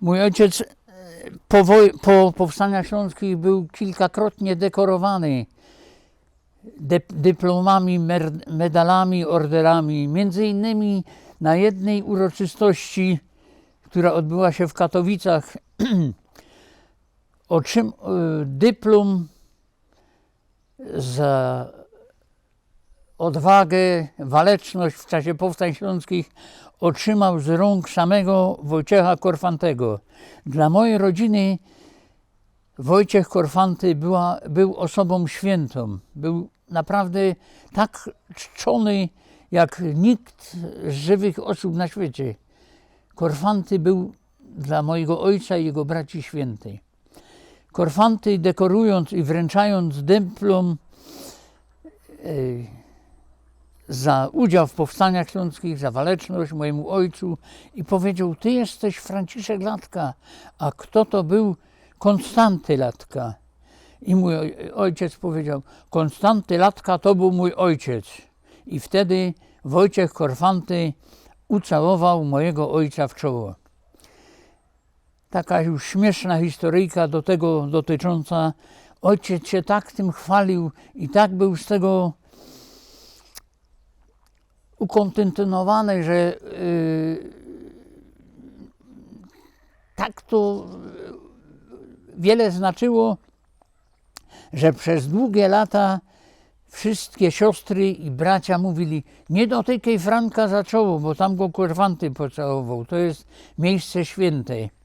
Mój ojciec e, po, po powstaniach śląskich był kilkakrotnie dekorowany de- dyplomami, medalami, orderami. Między innymi na jednej uroczystości, która odbyła się w Katowicach, otrzym- e, dyplom za odwagę, waleczność w czasie powstań śląskich otrzymał z rąk samego Wojciecha Korfantego. Dla mojej rodziny Wojciech Korfanty była, był osobą świętą. Był naprawdę tak czczony jak nikt z żywych osób na świecie. Korfanty był dla mojego ojca i jego braci święty. Korfanty dekorując i wręczając dyplom e, za udział w powstaniach śląskich, za waleczność mojemu ojcu i powiedział, ty jesteś Franciszek Latka, a kto to był Konstanty Latka? I mój oj- ojciec powiedział, Konstanty Latka to był mój ojciec. I wtedy Wojciech Korfanty ucałował mojego ojca w czoło. Taka już śmieszna historyjka do tego dotycząca. Ojciec się tak tym chwalił i tak był z tego ukontentynowany, że yy, tak to wiele znaczyło, że przez długie lata wszystkie siostry i bracia mówili nie dotykaj Franka za czoło, bo tam go kurwanty pocałował. To jest miejsce święte.